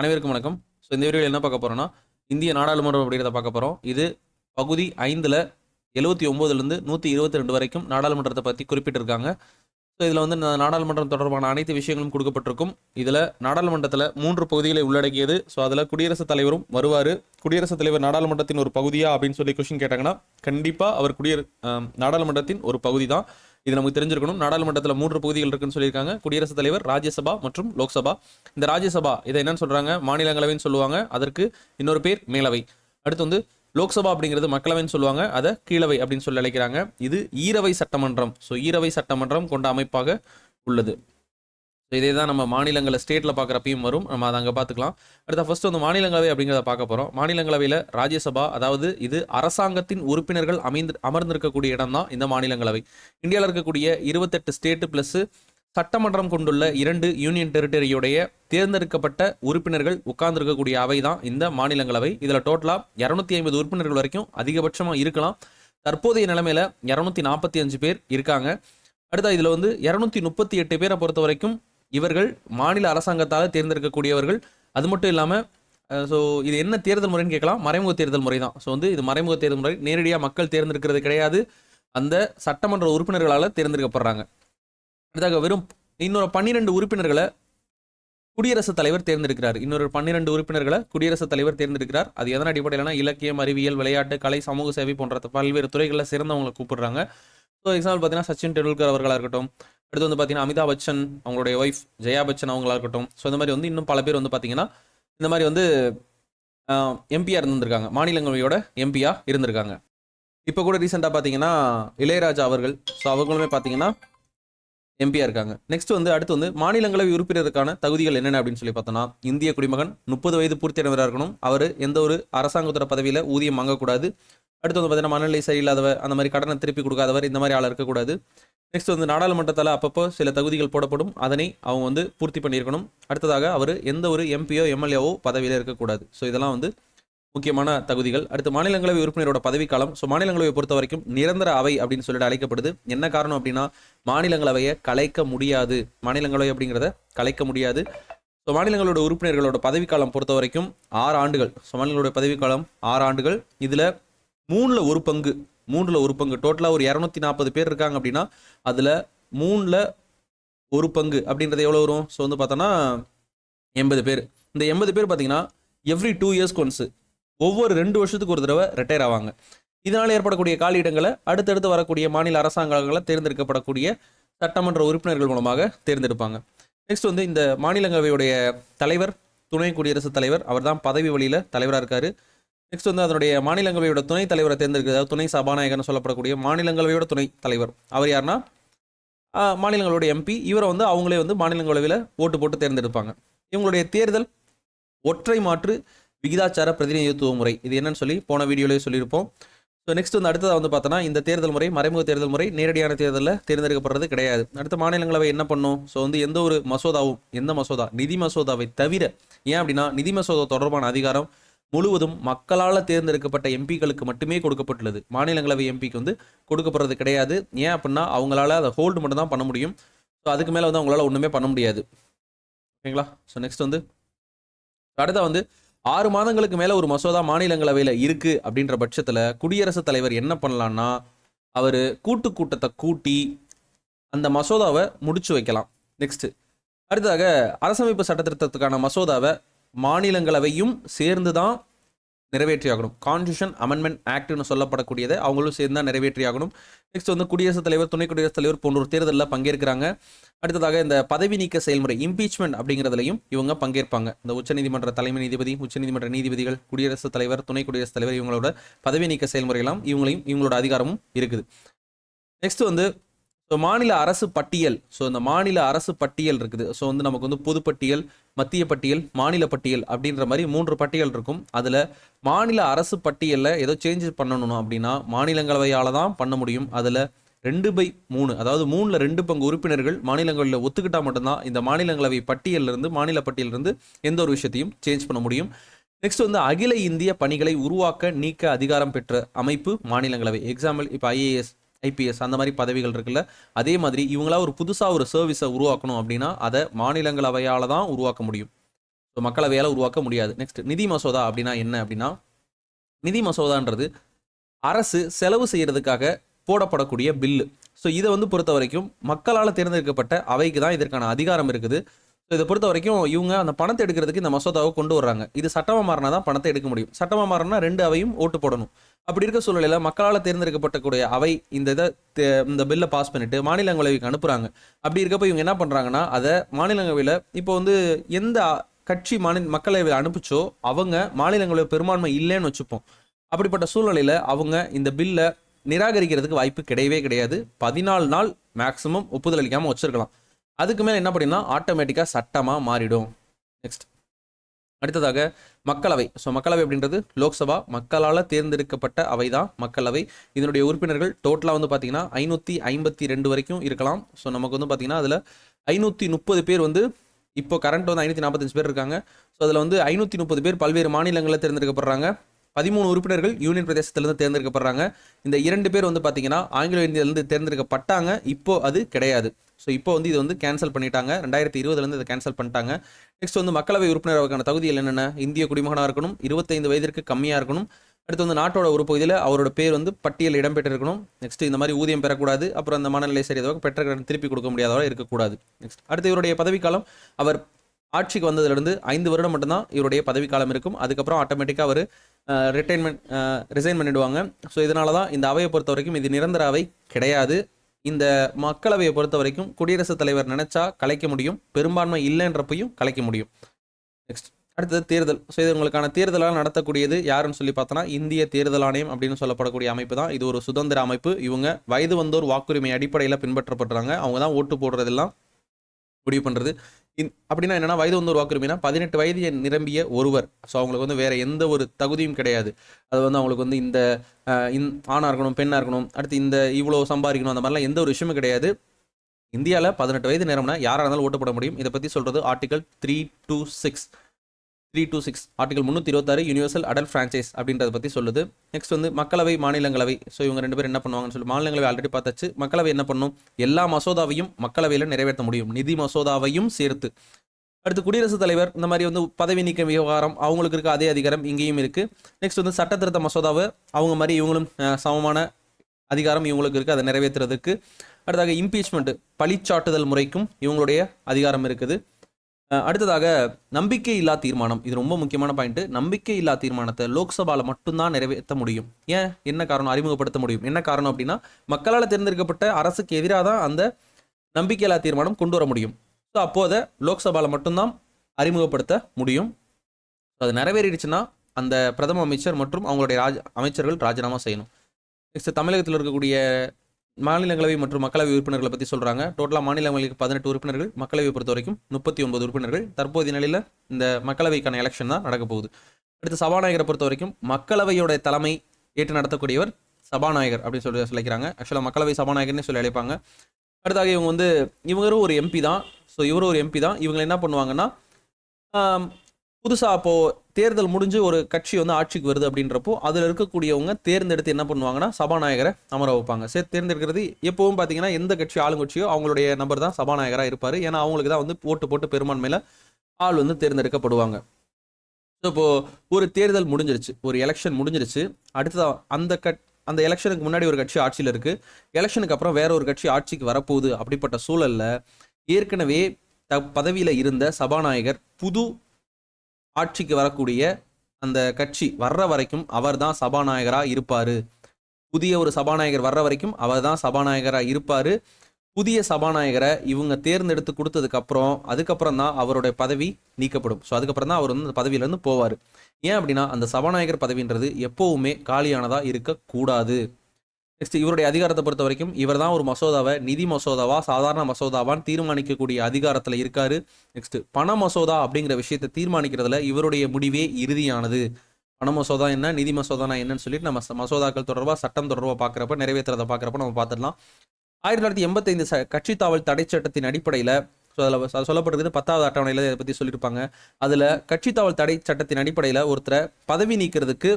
அனைவருக்கும் வணக்கம். ஸோ இந்த வீடியோவில் என்ன பார்க்க போகிறோம்னா இந்திய நாடாளுமன்றம் அப்படிங்கிறத பார்க்க போகிறோம் இது பகுதி ஐந்தில் எழுபத்தி ஒம்போதுலேருந்து நூற்றி இருபத்தி ரெண்டு வரைக்கும் நாடாளுமன்றத்தை பற்றி குறிப்பிட்டிருக்காங்க. ஸோ இதில் வந்து நாடாளுமன்றம் தொடர்பான அனைத்து விஷயங்களும் கொடுக்கப்பட்டிருக்கும். இதில் நாடாளுமன்றத்தில் மூன்று பகுதிகளை உள்ளடக்கியது. ஸோ அதில் குடியரசுத் தலைவரும் வருவார். குடியரசுத் தலைவர் நாடாளுமன்றத்தின் ஒரு பகுதியா அப்படின்னு சொல்லி கொஷின் கேட்டாங்கன்னா கண்டிப்பாக அவர் குடியர நாடாளுமன்றத்தின் ஒரு பகுதி தான் இது நமக்கு தெரிஞ்சிருக்கணும். நாடாளுமன்றத்தில் மூன்று பகுதிகள் இருக்குன்னு சொல்லியிருக்காங்க. குடியரசுத் தலைவர் ராஜ்யசபா மற்றும் லோக்சபா. இந்த ராஜ்யசபா இதை என்னன்னு சொல்றாங்க? மாநிலங்களவைன்னு சொல்லுவாங்க. அதற்கு இன்னொரு பேர் மேலவை. அடுத்து வந்து லோக்சபா அப்படிங்கிறது மக்களவைன்னு சொல்லுவாங்க. அதை கீழவை அப்படின்னு சொல்லி அழைக்கிறாங்க. இது ஈரவை சட்டமன்றம். ஸோ ஈரவை சட்டமன்றம் கொண்ட அமைப்பாக உள்ளது. இதே தான் நம்ம மாநிலங்களை ஸ்டேட்டில் பார்க்குறப்பையும் வரும். நம்ம அதை அங்கே பார்த்துக்கலாம் அடுத்த ஃபர்ஸ்ட் வந்து மாநிலங்களவை அப்படிங்கிறத பார்க்க போகிறோம் மாநிலங்களவையில் ராஜ்யசபா அதாவது இது அரசாங்கத்தின் உறுப்பினர்கள் அமைந்து அமர்ந்திருக்கக்கூடிய இடம் தான் இந்த மாநிலங்களவை. இந்தியாவில் இருக்கக்கூடிய இருபத்தெட்டு ஸ்டேட்டு ப்ளஸ் சட்டமன்றம் கொண்டுள்ள இரண்டு யூனியன் டெரிட்டரியுடைய தேர்ந்தெடுக்கப்பட்ட உறுப்பினர்கள் உட்கார்ந்துருக்கக்கூடிய அவை தான் இந்த மாநிலங்களவை. இதில் டோட்டலாக இரநூத்தி ஐம்பது உறுப்பினர்கள் வரைக்கும் அதிகபட்சமாக இருக்கலாம். தற்போதைய நிலைமையில் இரநூத்தி நாற்பத்தி அஞ்சு பேர் இருக்காங்க. அடுத்த இதில் வந்து இரநூத்தி முப்பத்தி எட்டு பேரை பொறுத்த வரைக்கும் இவர்கள் மாநில அரசாங்கத்தால் தேர்ந்தெடுக்கக்கூடியவர்கள். அது மட்டும் இல்லாமல் ஸோ இது என்ன தேர்தல் முறைன்னு கேட்கலாம். மறைமுக தேர்தல் முறை தான். ஸோ வந்து இது மறைமுக தேர்தல் முறை. நேரடியாக மக்கள் தேர்ந்தெடுக்கிறது கிடையாது. அந்த சட்டமன்ற உறுப்பினர்களால் தேர்ந்தெடுக்கப்படுறாங்க. அடுத்தாக வெறும் இன்னொரு பன்னிரெண்டு உறுப்பினர்களை குடியரசுத் தலைவர் தேர்ந்தெடுக்கிறார். இன்னொரு பன்னிரெண்டு உறுப்பினர்களை குடியரசுத் தலைவர் தேர்ந்தெடுக்கிறார். அது எதன் அடிப்படையிலனா இலக்கியம் அறிவியல் விளையாட்டு கலை சமூக சேவை போன்ற பல்வேறு துறைகளில் சிறந்தவங்களை கூப்பிடுறாங்க. ஸோ எக்ஸாம்பிள் பார்த்தீங்கன்னா சச்சின் டெண்டுல்கர் அவர்களாக இருக்கட்டும் அடுத்து வந்து பார்த்தீங்கன்னா அமிதாப் பச்சன் அவங்களுடைய ஒய்ஃப் ஜெயா பச்சன் அவங்களா இருக்கட்டும். ஸோ இந்த மாதிரி வந்து இன்னும் பல பேர் வந்து பார்த்தீங்கன்னா இந்த மாதிரி வந்து எம்பியாக இருந்திருக்காங்க மாநிலங்களவையோட எம்பியாக இருந்திருக்காங்க. இப்போ கூட ரீசெண்டாக பார்த்தீங்கன்னா இளையராஜா அவர்கள் ஸோ அவங்களுமே பார்த்தீங்கன்னா எம்பியாக இருக்காங்க. நெக்ஸ்ட் வந்து அடுத்து வந்து மாநிலங்களவை உறுப்பினருக்கான தகுதிகள் என்னென்ன அப்படின்னு சொல்லி பார்த்தோன்னா இந்திய குடிமகன் முப்பது வயது பூர்த்தியானவராக இருக்கணும். அவர் எந்த ஒரு அரசாங்கத்தோட பதவியில் ஊதியம் வாங்கக்கூடாது. அடுத்து வந்து பார்த்தீங்கன்னா மனநிலை சரியில்லாதவர் அந்த மாதிரி கடனை திருப்பி கொடுக்காதவர் இந்த மாதிரி ஆள் இருக்கக்கூடாது. நெக்ஸ்ட் வந்து நாடாளுமன்றத்தில் அப்பப்போ சில தகுதிகள் போடப்படும். அதனை அவங்க வந்து பூர்த்தி பண்ணியிருக்கணும். அடுத்ததாக அவர் எந்த ஒரு எம்பியோ எம்எல்ஏவோ பதவியில் இருக்கக்கூடாது. ஸோ இதெல்லாம் வந்து முக்கியமான தகுதிகள். அடுத்து மாநிலங்களவை உறுப்பினரோட பதவிக்காலம். ஸோ மாநிலங்களவை பொறுத்த வரைக்கும் நிரந்தர அவை அப்படின்னு சொல்லிட்டு அழைக்கப்படுது. என்ன காரணம் அப்படின்னா மாநிலங்களவையை கலைக்க முடியாது. மாநிலங்களவை அப்படிங்கிறத கலைக்க முடியாது. ஸோ மாநிலங்களோட உறுப்பினர்களோட பதவிக்காலம் பொறுத்த வரைக்கும் ஆறு ஆண்டுகள். ஸோ மாநிலங்களோட பதவிக்காலம் ஆறு ஆண்டுகள். இதில் மூணில் ஒரு பங்கு மூணில் ஒரு பங்கு. டோட்டலாக ஒரு இரநூத்தி நாற்பது பேர் இருக்காங்க அப்படின்னா அதில் மூணில் ஒரு பங்கு அப்படின்றது எவ்வளோ வரும்? ஸோ வந்து பார்த்தோன்னா எண்பது பேர். இந்த எண்பது பேர் பார்த்தீங்கன்னா எவ்ரி டூ இயர்ஸ்க்கு ஒன்ஸு ஒவ்வொரு ரெண்டு வருஷத்துக்கு ஒரு தடவை ரிட்டையர் ஆவாங்க. இதனால் ஏற்படக்கூடிய காலியிடங்களை அடுத்தடுத்து வரக்கூடிய மாநில அரசாங்கங்களை தேர்ந்தெடுக்கப்படக்கூடிய சட்டமன்ற உறுப்பினர்கள் மூலமாக தேர்ந்தெடுப்பாங்க. நெக்ஸ்ட் வந்து இந்த மாநிலங்களவையுடைய தலைவர் துணை குடியரசுத் தலைவர் அவர் தான் பதவி வழியில் தலைவராக இருக்காரு. நெக்ஸ்ட் வந்து அதனுடைய மாநிலங்களவையோட துணைத் தலைவரை தேர்ந்தெடுக்கிறது. துணை சபாநாயகர்னு சொல்லப்படக்கூடிய மாநிலங்களவையோட துணை தலைவர். அவர் யாருன்னா? மாநிலங்களோட எம்பி இவரை வந்து அவங்களே வந்து மாநிலங்களவையில் ஓட்டு போட்டு தேர்ந்தெடுப்பாங்க. இவங்களுடைய தேர்தல் ஒற்றை மாற்று விகிதாச்சார பிரதிநிதித்துவ முறை. இது என்னன்னு சொல்லி போன வீடியோலேயே சொல்லியிருப்போம். ஸோ நெக்ஸ்ட் வந்து அடுத்ததாக வந்து பார்த்தோன்னா இந்த தேர்தல் முறை மறைமுக தேர்தல் முறை நேரடியான தேர்தலில் தேர்ந்தெடுக்கப்படுறது கிடையாது. அடுத்த மாநிலங்களவை என்ன பண்ணும்? ஸோ வந்து எந்த ஒரு மசோதாவும் எந்த மசோதா நிதி மசோதாவை தவிர ஏன் அப்படின்னா நிதி மசோதா தொடர்பான அதிகாரம் முழுவதும் மக்களால் தேர்ந்தெடுக்கப்பட்ட எம்பிக்களுக்கு மட்டுமே கொடுக்கப்பட்டுள்ளது. மாநிலங்களவை எம்பிக்கு வந்து கொடுக்கப்படுறது கிடையாது. ஏன் அப்படின்னா அவங்களால அதை ஹோல்டு மட்டும் தான் பண்ண முடியும். ஸோ அதுக்கு மேலே வந்து அவங்களால ஒன்றுமே பண்ண முடியாது. ஓகேங்களா? ஸோ நெக்ஸ்ட் வந்து அடுத்த வந்து ஆறு மாதங்களுக்கு மேலே ஒரு மசோதா மாநிலங்களவையில் இருக்குது அப்படின்ற பட்சத்தில் குடியரசுத் தலைவர் என்ன பண்ணலான்னா அவர் கூட்டு கூட்டத்தை கூட்டி அந்த மசோதாவை முடிச்சு வைக்கலாம். நெக்ஸ்ட்டு அடுத்ததாக அரசமைப்பு சட்டத்திருத்தத்துக்கான மசோதாவை மாநிலங்களவையும் சேர்ந்து தான் நிறைவேற்றியாகணும் கான்ஸ்டியூஷன் அமெண்ட்மெண்ட் ஆக்ட்னு சொல்லப்படக்கூடியதை அவங்களும் சேர்ந்து தான் நிறைவேற்றியாகணும். நெக்ஸ்ட் வந்து குடியரசுத் தலைவர் துணை குடியரசுத் தலைவர் போன்ற ஒரு தேர்தலில் பங்கேற்கிறாங்க. அடுத்ததாக இந்த பதவி நீக்க செயல்முறை இம்பீச்மெண்ட் அப்படிங்கிறதுலையும் இவங்க பங்கேற்பாங்க. இந்த உச்சநீதிமன்ற தலைமை நீதிபதி உச்சநீதிமன்ற நீதிபதிகள் குடியரசுத் தலைவர் துணை குடியரசுத் தலைவர் இவங்களோட பதவி நீக்க செயல்முறையெல்லாம் இவங்களையும் இவங்களோட அதிகாரமும் இருக்குது. நெக்ஸ்ட் வந்து ஸோ மாநில அரசு பட்டியல். ஸோ இந்த மாநில அரசு பட்டியல் இருக்குது. ஸோ வந்து நமக்கு வந்து பொதுப்பட்டியல் மத்திய பட்டியல் மாநில பட்டியல் அப்படின்ற மாதிரி மூன்று பட்டியல் இருக்கும். அதில் மாநில அரசு பட்டியலில் ஏதோ சேஞ்சஸ் பண்ணணும் அப்படின்னா மாநிலங்களவையால் தான் பண்ண முடியும். அதில் ரெண்டு பை மூணு அதாவது மூணில் ரெண்டு பங்கு உறுப்பினர்கள் மாநிலங்களில் ஒத்துக்கிட்டால் மட்டும்தான் இந்த மாநிலங்களவை பட்டியலிருந்து மாநில பட்டியலிருந்து எந்த ஒரு விஷயத்தையும் சேஞ்ச் பண்ண முடியும். நெக்ஸ்ட் வந்து அகில இந்திய பணிகளை உருவாக்க நீக்க அதிகாரம் பெற்ற அமைப்பு மாநிலங்களவை. எக்ஸாம்பிள் இப்போ ஐஏஎஸ் ஐபிஎஸ் அந்த மாதிரி பதவிகள் இருக்குல்ல அதே மாதிரி இவங்களா ஒரு புதுசாக ஒரு சர்வீஸை உருவாக்கணும் அப்படின்னா அதை மாநிலங்களவையால் தான் உருவாக்க முடியும். ஸோ மக்களவையால் உருவாக்க முடியாது. நெக்ஸ்ட் நிதி மசோதா அப்படின்னா என்ன அப்படின்னா நிதி மசோதான்றது அரசு செலவு செய்கிறதுக்காக போடப்படக்கூடிய பில்லு. ஸோ இதை வந்து பொறுத்த வரைக்கும் மக்களால் தேர்ந்தெடுக்கப்பட்ட அவைக்கு தான் இதற்கான அதிகாரம் இருக்குது. இதை பொறுத்த வரைக்கும் இவங்க அந்த பணத்தை எடுக்கிறதுக்கு இந்த மசோதாவை கொண்டு வர்றாங்க. இது சட்டமாக மாறினா தான் பணத்தை எடுக்க முடியும். சட்டமாக மாறினா ரெண்டு அவையும் ஓட்டு போடணும். அப்படி இருக்க சூழ்நிலையில் மக்களால் தேர்ந்தெடுக்கப்பட்டக்கூடிய அவை இந்த இதை தே- இந்த பில்லை பாஸ் பண்ணிட்டு மாநிலங்களவைக்கு அனுப்புகிறாங்க அப்படி இருக்கப்போ இவங்க என்ன பண்ணுறாங்கன்னா அதை மாநிலங்களவையில் இப்போ வந்து எந்த கட்சி மாநில மக்களவையில் அனுப்பிச்சோ அவங்க மாநிலங்களவை பெரும்பான்மை இல்லைன்னு வச்சுப்போம். அப்படிப்பட்ட சூழ்நிலையில் அவங்க இந்த பில்லை நிராகரிக்கிறதுக்கு வாய்ப்பு கிடையவே கிடையாது. பதினாலு நாள் மேக்ஸிமம் ஒப்புதல் அளிக்காமல் வச்சிருக்கலாம். அதுக்கு மேலே என்ன பண்ணினா ஆட்டோமேட்டிக்காக சட்டமாக மாறிடும். நெக்ஸ்ட் அடுத்ததாக மக்களவை. ஸோ மக்களவை அப்படின்றது லோக்சபா மக்களால் தேர்ந்தெடுக்கப்பட்ட அவை தான் மக்களவை. இதனுடைய உறுப்பினர்கள் டோட்டலாக வந்து பார்த்தீங்கன்னா ஐநூற்றி ஐம்பத்தி ரெண்டு வரைக்கும் இருக்கலாம். ஸோ நமக்கு வந்து பார்த்தீங்கன்னா அதில் ஐநூற்றி முப்பது பேர் வந்து இப்போ கரண்ட் வந்து ஐநூற்றி நாற்பத்தஞ்சு பேர் இருக்காங்க. ஸோ அதில் வந்து ஐநூற்றி முப்பது பேர் பல்வேறு மாநிலங்களில் தேர்ந்தெடுக்கப்படுறாங்க. பதிமூணு உறுப்பினர்கள் யூனியன் பிரதேசத்திலிருந்து தேர்ந்தெடுக்கப்படுறாங்க. இந்த இரண்டு பேர் வந்து பார்த்தீங்கன்னா ஆங்கில இந்தியிலிருந்து தேர்ந்தெடுக்கப்பட்டாங்க. இப்போ அது கிடையாது. ஸோ இப்போ வந்து இது வந்து கேன்சல் பண்ணிட்டாங்க. ரெண்டாயிரத்தி இருபதுலேருந்து இதை கேன்சல் பண்ணிட்டாங்க. நெக்ஸ்ட் வந்து மக்களவை உறுப்பினருக்கான தகுதியில் என்னென்ன? இந்திய குடிமகனாக இருக்கணும் இருபத்தைந்து வயதிற்கு கம்மியாக இருக்கணும். அடுத்து வந்து நாட்டோட ஒரு பகுதியில் அவரோட பேர் வந்து பட்டியல் இடம்பெற்றிருக்கணும். நெக்ஸ்ட் இந்த மாதிரி ஊதியம் பெறக்கூடாது. அப்புறம் அந்த மனநிலை சரியாக பெற்ற திருப்பி கொடுக்க முடியாதவரை இருக்கக்கூடாது. நெக்ஸ்ட் அடுத்து இவருடைய பதவிக்காலம் அவர் ஆட்சிக்கு வந்ததிலிருந்து ஐந்து வருடம் மட்டும்தான் இவருடைய பதவிக்காலம் இருக்கும். அதுக்கப்புறம் ஆட்டோமேட்டிக்காக அவர் ரிட்டைன்மெண்ட் ரிசைன் பண்ணிடுவாங்க. ஸோ இதனால தான் இந்த அவையை பொறுத்த வரைக்கும் இது நிரந்தர அவை கிடையாது. இந்த மக்களவையை பொறுத்த வரைக்கும் குடியரசுத் தலைவர் நினைச்சா கலைக்க முடியும் பெரும்பான்மை இல்லைன்றப்பையும் கலைக்க முடியும். நெக்ஸ்ட் அடுத்தது தேர்தல். ஸோ இது உங்களுக்கான தேர்தலாக நடத்தக்கூடியது யாருன்னு சொல்லி பார்த்தோன்னா இந்திய தேர்தல் ஆணையம் அப்படின்னு சொல்லப்படக்கூடிய அமைப்பு தான். இது ஒரு சுதந்திர அமைப்பு. இவங்க வயது வந்தோர் வாக்குரிமை அடிப்படையில் பின்பற்றப்படுறாங்க அவங்க தான் ஓட்டு போடுறதெல்லாம் முடிவு பண்ணுறது அப்படின்னா என்னன்னா வயது வந்து ஒரு வாக்குரிமைனா பதினெட்டு வயது நிரம்பிய ஒருவர். ஸோ அவங்களுக்கு வந்து வேற எந்த ஒரு தகுதியும் கிடையாது. அது வந்து அவங்களுக்கு வந்து இந்த ஆணாக இருக்கணும் பெண்ணாக இருக்கணும் அடுத்து இந்த இவ்வளோ சம்பாதிக்கணும் அந்த மாதிரிலாம் எந்த ஒரு விஷயமும் கிடையாது. இந்தியாவில் பதினெட்டு வயது நேரம்னா யாராக இருந்தாலும் ஓட்டு போட முடியும். இதை பற்றி சொல்கிறது article three two six three two six article முந்நூற்றி இருபத்தாறு யூனிவர்சல் அடல்ட் ஃப்ரான்ச்சைஸ் அப்படின்றத பற்றி சொல்லுது. நெக்ஸ்ட் வந்து மக்களவை மாநிலங்களவை. ஸோ இவங்க ரெண்டு பேரும் என்ன பண்ணுவாங்கன்னு சொல்லி மாநிலங்களவை ஆல்ரெடி பார்த்தாச்சு. மக்களவை என்ன பண்ணும்? எல்லா மசோதாவையும் மக்களவையில் நிறைவேற்ற முடியும். நிதி மசோதாவையும் சேர்த்து. அடுத்து குடியரசுத் தலைவர் இந்த மாதிரி வந்து பதவி நீக்க விவகாரம் அவங்களுக்கு இருக்க அதே அதிகாரம் இங்கேயும் இருக்குது நெக்ஸ்ட் வந்து சட்ட திருத்த மசோதாவை அவங்க மாதிரி இவங்களும் சமமான அதிகாரம் இவங்களுக்கு இருக்குது அதை நிறைவேற்றுறதுக்கு. அடுத்ததாக இம்பீச்மெண்ட்டு பழிச்சாட்டுதல் முறைக்கும் இவங்களுடைய அதிகாரம் இருக்குது. அடுத்ததாக நம்பிக்கை இல்லா தீர்மானம். இது ரொம்ப முக்கியமான பாயிண்ட் நம்பிக்கை இல்லா தீர்மானத்தை லோக்சபாவில் மட்டும்தான் நிறைவேற்ற முடியும். ஏன்? என்ன காரணம்? அறிமுகப்படுத்த முடியும். என்ன காரணம் அப்படின்னா மக்களால் தேர்ந்தெடுக்கப்பட்ட அரசுக்கு எதிராக தான் அந்த நம்பிக்கை இல்லா தீர்மானம் கொண்டு வர முடியும். ஸோ அப்போது லோக்சபாவில் மட்டும்தான் அறிமுகப்படுத்த முடியும். அது நிறைவேறிடுச்சுன்னா அந்த பிரதம அமைச்சர் மற்றும் அவங்களுடைய ராஜ அமைச்சர்கள் ராஜினாமா செய்யணும். நெக்ஸ்ட் தமிழகத்தில் இருக்கக்கூடிய மாநிலங்களவை மற்றும் மக்களவை உறுப்பினர்களை பற்றி சொல்கிறாங்க டோட்டலாக மாநிலங்களுக்கு பதினெட்டு உறுப்பினர்கள் மக்களவை பொறுத்த வரைக்கும் முப்பத்தி ஒன்பது உறுப்பினர்கள். தற்போதைய நிலையில் இந்த மக்களவைக்கான எலெக்ஷன் தான் நடக்க போகுது. அடுத்து சபாநாயகரை பொறுத்த வரைக்கும் மக்களவையோட தலைமை ஏற்று நடத்தக்கூடியவர் சபாநாயகர் அப்படின்னு சொல்லி சொல்லிக்கிறாங்க. ஆக்சுவலாக மக்களவை சபாநாயகர்னு சொல்லி அழைப்பாங்க. அடுத்தாக இவங்க வந்து இவரும் ஒரு எம்பி தான். ஸோ இவரும் ஒரு எம்பி தான். இவங்க என்ன பண்ணுவாங்கன்னா புதுசாக அப்போது தேர்தல் முடிஞ்சு ஒரு கட்சி வந்து ஆட்சிக்கு வருது அப்படின்றப்போ அதில் இருக்கக்கூடியவங்க தேர்ந்தெடுத்து என்ன பண்ணுவாங்கன்னா சபாநாயகரை அமர வைப்பாங்க. சரி தேர்ந்தெடுக்கிறது எப்பவும் பார்த்தீங்கன்னா எந்த கட்சி ஆளுங்கட்சியோ அவங்களுடைய நபர் தான் சபாநாயகராக இருப்பார். ஏன்னா அவங்களுக்கு தான் வந்து ஓட்டு போட்டு பெரும்பான்மையில் ஆள் வந்து தேர்ந்தெடுக்கப்படுவாங்க. ஸோ இப்போது ஒரு தேர்தல் முடிஞ்சிருச்சு ஒரு எலெக்ஷன் முடிஞ்சிருச்சு அடுத்ததாக அந்த கட் அந்த எலெக்ஷனுக்கு முன்னாடி ஒரு கட்சி ஆட்சியில் இருக்குது எலெக்ஷனுக்கு அப்புறம் வேற ஒரு கட்சி ஆட்சிக்கு வரப்போகுது அப்படிப்பட்ட சூழலில் ஏற்கனவே த பதவியில் இருந்த சபாநாயகர் புது ஆட்சிக்கு வரக்கூடிய அந்த கட்சி வர்ற வரைக்கும் அவர் தான் சபாநாயகராக இருப்பார். புதிய ஒரு சபாநாயகர் வர்ற வரைக்கும் அவர் தான் சபாநாயகராக இருப்பார். புதிய சபாநாயகரை இவங்க தேர்ந்தெடுத்து கொடுத்ததுக்கப்புறம் அதுக்கப்புறம் தான் அவருடைய பதவி நீக்கப்படும். ஸோ அதுக்கப்புறம் தான் அவர் வந்து அந்த பதவியிலேருந்து போவார். ஏன் அப்படின்னா அந்த சபாநாயகர் பதவின்றது எப்போவுமே காலியானதாக இருக்கக்கூடாது. நெக்ஸ்ட் இவருடைய அதிகாரத்தை பொறுத்த வரைக்கும் இவர் தான் ஒரு மசோதாவை நிதி மசோதாவா சாதாரண மசோதாவான்னு தீர்மானிக்கக்கூடிய அதிகாரத்தில் இருக்காரு. நெக்ஸ்ட் பண மசோதா அப்படிங்கிற விஷயத்தை தீர்மானிக்கிறதுல இவருடைய முடிவே இறுதியானது. பண மசோதா என்ன நிதி மசோதானா என்னன்னு சொல்லிட்டு நம்ம மசோதாக்கள் தொடர்பாக சட்டம் தொடர்பாக பார்க்குறப்ப நிறைவேற்றுறதை பார்க்குறப்ப நம்ம பார்த்துடலாம். ஆயிரத்தி தொள்ளாயிரத்தி எண்பத்தைந்து ச கட்சி தாவல் தடை சட்டத்தின் அடிப்படையில் ஸோ அதில் சொல்லப்படுறது பத்தாவது அட்டவணையில் இதை பற்றி சொல்லியிருப்பாங்க. அதில் கட்சி தாவல் தடை சட்டத்தின் அடிப்படையில் ஒருத்தரை பதவி நீக்கிறதுக்கு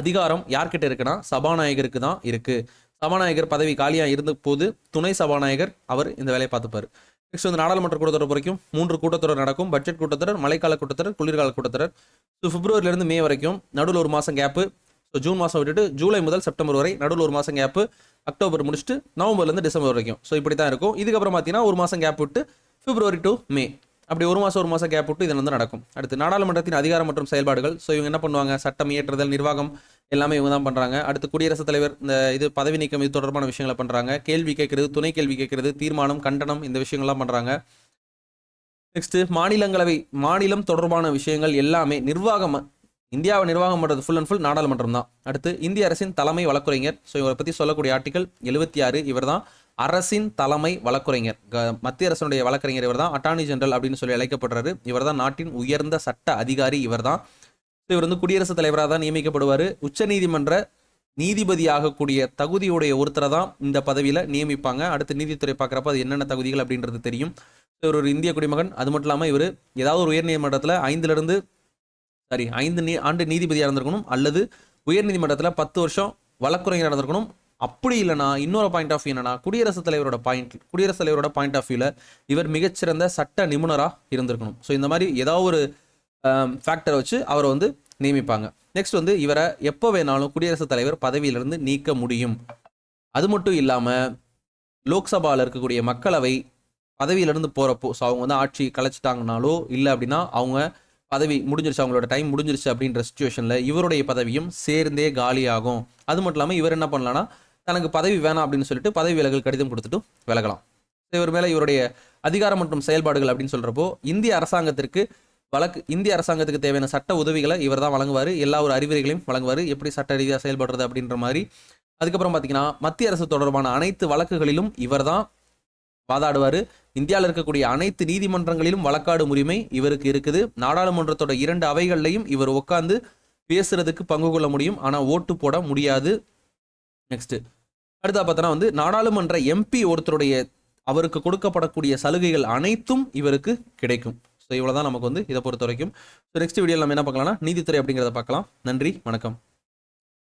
அதிகாரம் யார்கிட்ட இருக்குன்னா சபாநாயகருக்கு தான் இருக்கு. சபாநாயகர் பதவி காலியாக இருந்த போது துணை சபாநாயகர் அவர் இந்த வேலையை பார்த்துப்பார். நெக்ஸ்ட் வந்து நாடாளுமன்ற கூட்டத்தொடர் வரைக்கும் மூன்று கூட்டத்தொடர் நடக்கும். பட்ஜெட் கூட்டத்தொடர் மழைக்கால கூட்டத்தொடர் குளிர்கால கூட்டத்தொடர். ஸோ பிப்ரவரியிலேருந்து மே வரைக்கும் நடுவில் ஒரு மாதம் கேப்பு ஸோ ஜூன் மாதம் விட்டுட்டு ஜூலை முதல் செப்டம்பர் வரை நடுவில் ஒரு மாதம் கேப்பு அக்டோபர் முடிச்சுட்டு நவம்பர்லேருந்து டிசம்பர் வரைக்கும். ஸோ இப்படி தான் இருக்கும். இதுக்கப்புறம் பார்த்தீங்கன்னா ஒரு மாதம் கேப் விட்டு பிப்ரவரி டு மே. அப்படி ஒரு மாதம் ஒரு மாதம் கேப் விட்டு இதில் வந்து நடக்கும். அடுத்து நாடாளுமன்றத்தின் அதிகாரம் மற்றும் செயல்பாடுகள். ஸோ இவங்க என்ன பண்ணுவாங்க? சட்டம் இயற்றுதல் நிர்வாகம் எல்லாமே இவங்க தான் பண்ணுறாங்க அடுத்து குடியரசுத் தலைவர் இந்த இது பதவி நீக்கம் இது தொடர்பான விஷயங்களை பண்ணுறாங்க கேள்வி கேட்கறது துணை கேள்வி கேட்கறது தீர்மானம் கண்டனம் இந்த விஷயங்கள்லாம் பண்ணுறாங்க நெக்ஸ்ட் மாநிலங்களவை மாநிலம் தொடர்பான விஷயங்கள் எல்லாமே நிர்வாகம் இந்தியாவை நிர்வாகம் பண்ணுறது ஃபுல் அண்ட் ஃபுல் நாடாளுமன்றம் தான். அடுத்து இந்திய அரசின் தலைமை வழக்குரைஞர். ஸோ இவரை பற்றி சொல்லக்கூடிய ஆர்டிகல் எழுபத்தி ஆறு இவர் தான் அரசின் தலைமை வழக்குரைஞர். க- மத்திய அரசனுடைய வழக்கறிஞர் இவர் தான் அட்டார்னி ஜெனரல் அப்படின்னு சொல்லி அழைக்கப்படுறாரு. இவர் தான் நாட்டின் உயர்ந்த சட்ட அதிகாரி இவர் தான் இவர் வந்து குடியரசுத் தலைவராக தான் நியமிக்கப்படுவார் உச்சநீதிமன்ற நீதிபதியாகக்கூடிய தகுதியுடைய ஒருத்தரை தான் இந்த பதவியில் நியமிப்பாங்க. அடுத்து நீதித்துறை பார்க்குறப்ப அது என்னென்ன தகுதிகள் அப்படின்றது தெரியும். இவர் ஒரு இந்திய குடிமகன். அது மட்டும் இல்லாமல் இவர் ஏதாவது ஒரு உயர் நீதிமன்றத்தில் ஐந்துலேருந்து சாரி ஐந்து நீ ஆண்டு நீதிபதியாக இருந்திருக்கணும். அல்லது உயர்நீதிமன்றத்தில் பத்து வருஷம் வழக்குரைஞராக இருந்திருக்கணும். அப்படி இல்லைனா இன்னொரு பாயிண்ட் ஆஃப் வியூ என்னன்னா குடியரசுத் தலைவரோட பாயிண்ட் குடியரசுத் தலைவரோட பாயிண்ட் ஆஃப் வியூவில் இவர் மிகச்சிறந்த சட்ட நிபுணராக இருந்திருக்கணும். ஸோ இந்த மாதிரி ஏதாவது ஒரு ஃபேக்டரை வச்சு அவரை வந்து நியமிப்பாங்க. நெக்ஸ்ட் வந்து இவரை எப்போ வேணாலும் குடியரசுத் தலைவர் பதவியிலிருந்து நீக்க முடியும். அது மட்டும் இல்லாமல் லோக்சபாவில் இருக்கக்கூடிய மக்களவை பதவியிலிருந்து போகிறப்போ ஸோ அவங்க வந்து ஆட்சி கலைச்சிட்டாங்கனாலோ இல்லை அப்படின்னா அவங்க பதவி முடிஞ்சிருச்சு அவங்களோட டைம் முடிஞ்சிருச்சு அப்படின்ற சுச்சுவேஷனில் இவருடைய பதவியும் சேர்ந்தே காலியாகும். அது மட்டும் இல்லாமல் இவர் என்ன பண்ணலாம்னா தனக்கு பதவி வேணாம் அப்படின்னு சொல்லிட்டு பதவி விலகல் கடிதம் கொடுத்துட்டு விலகலாம். இவர் மேலே இவருடைய அதிகாரம் மற்றும் செயல்பாடுகள் அப்படின்னு சொல்கிறப்போ இந்திய அரசாங்கத்திற்கு வழக்கு இந்திய அரசாங்கத்துக்கு தேவையான சட்ட உதவிகளை இவர் தான் வழங்குவார். எல்லா ஒரு அறிவுரைகளையும் வழங்குவார். எப்படி சட்ட ரீதியாக செயல்படுறது அப்படின்ற மாதிரி. அதுக்கப்புறம் பார்த்தீங்கன்னா மத்திய அரசு தொடர்பான அனைத்து வழக்குகளிலும் இவர் தான் வாதாடுவார். இந்தியாவில் இருக்கக்கூடிய அனைத்து நீதிமன்றங்களிலும் வழக்காடும் உரிமை இவருக்கு இருக்குது. நாடாளுமன்றத்தோட இரண்டு அவைகள்லையும் இவர் உட்காந்து பேசுறதுக்கு பங்கு கொள்ள முடியும். ஆனால் ஓட்டு போட முடியாது. நெக்ஸ்ட் அடுத்தா பார்த்தோன்னா வந்து நாடாளுமன்ற எம்பி ஒருத்தருடைய அவருக்கு கொடுக்கப்படக்கூடிய சலுகைகள் அனைத்தும் இவருக்கு கிடைக்கும். ஸோ இவ்வளோ தான் நமக்கு வந்து இதை பொறுத்த வரைக்கும். ஸோ நெக்ஸ்ட் வீடியோவில் நம்ம என்ன பார்க்கலாம்னா நீதித்துறை அப்படிங்கிறத பார்க்கலாம். நன்றி வணக்கம்.